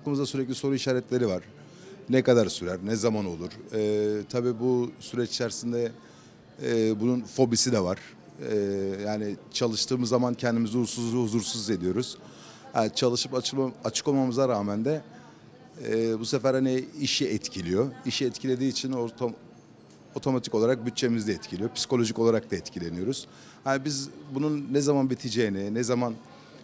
Aklımızda sürekli soru işaretleri var. Ne kadar sürer, ne zaman olur? Ee, tabii bu süreç içerisinde e, bunun fobisi de var. Ee, yani çalıştığımız zaman kendimizi huzursuz, huzursuz hissediyoruz. Yani çalışıp açılma, açık olmamıza rağmen de e, bu sefer hani işi etkiliyor. İşi etkilediği için ortam, otomatik olarak bütçemiz de etkiliyor. Psikolojik olarak da etkileniyoruz. Yani biz bunun ne zaman biteceğini, ne zaman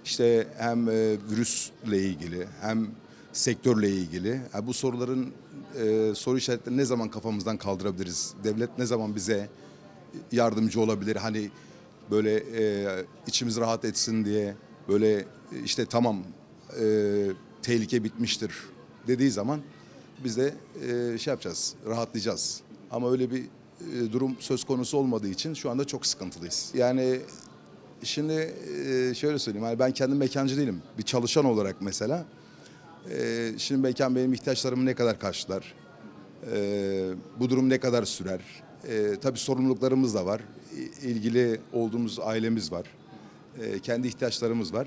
işte hem e, virüsle ilgili hem sektörle ilgili yani bu soruların e, soru işaretlerini ne zaman kafamızdan kaldırabiliriz? Devlet ne zaman bize yardımcı olabilir? Hani böyle e, içimiz rahat etsin diye böyle e, işte tamam e, tehlike bitmiştir dediği zaman biz de e, şey yapacağız, rahatlayacağız. Ama öyle bir e, durum söz konusu olmadığı için şu anda çok sıkıntılıyız. Yani şimdi e, şöyle söyleyeyim, yani ben kendim mekancı değilim. Bir çalışan olarak mesela. E, şimdi mekan benim ihtiyaçlarımı ne kadar karşılar? E, bu durum ne kadar sürer? E, tabii sorumluluklarımız da var. İlgili olduğumuz ailemiz var. E, kendi ihtiyaçlarımız var.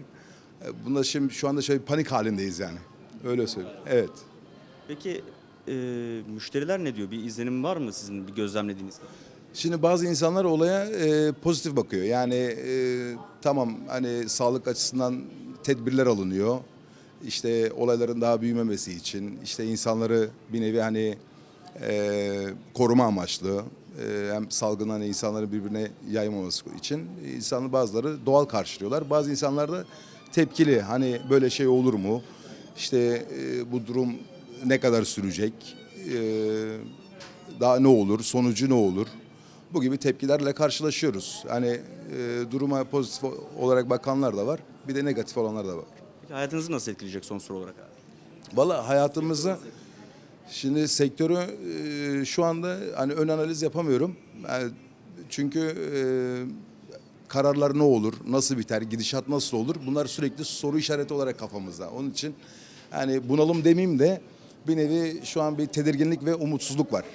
E, bunda şimdi şu anda şöyle bir panik halindeyiz yani. Öyle söyleyeyim. Evet. Peki e, müşteriler ne diyor? Bir izlenim var mı sizin bir gözlemlediğiniz? Şimdi bazı insanlar olaya e, pozitif bakıyor. Yani e, tamam hani sağlık açısından tedbirler alınıyor. İşte olayların daha büyümemesi için işte insanları bir nevi hani e, koruma amaçlı e, hem salgın hani insanları birbirine yaymaması için insanlar bazıları doğal karşılıyorlar. Bazı insanlar da tepkili hani böyle şey olur mu? İşte e, bu durum ne kadar sürecek? E, daha ne olur? Sonucu ne olur? Bu gibi tepkilerle karşılaşıyoruz. Hani e, duruma pozitif olarak bakanlar da var. Bir de negatif olanlar da var. Peki hayatınızı nasıl etkileyecek son soru olarak abi? Valla hayatımızı şimdi sektörü e, şu anda hani ön analiz yapamıyorum. Yani çünkü e, kararlar ne olur, nasıl biter, gidişat nasıl olur? Bunlar sürekli soru işareti olarak kafamızda. Onun için hani bunalım demeyeyim de bir nevi şu an bir tedirginlik ve umutsuzluk var.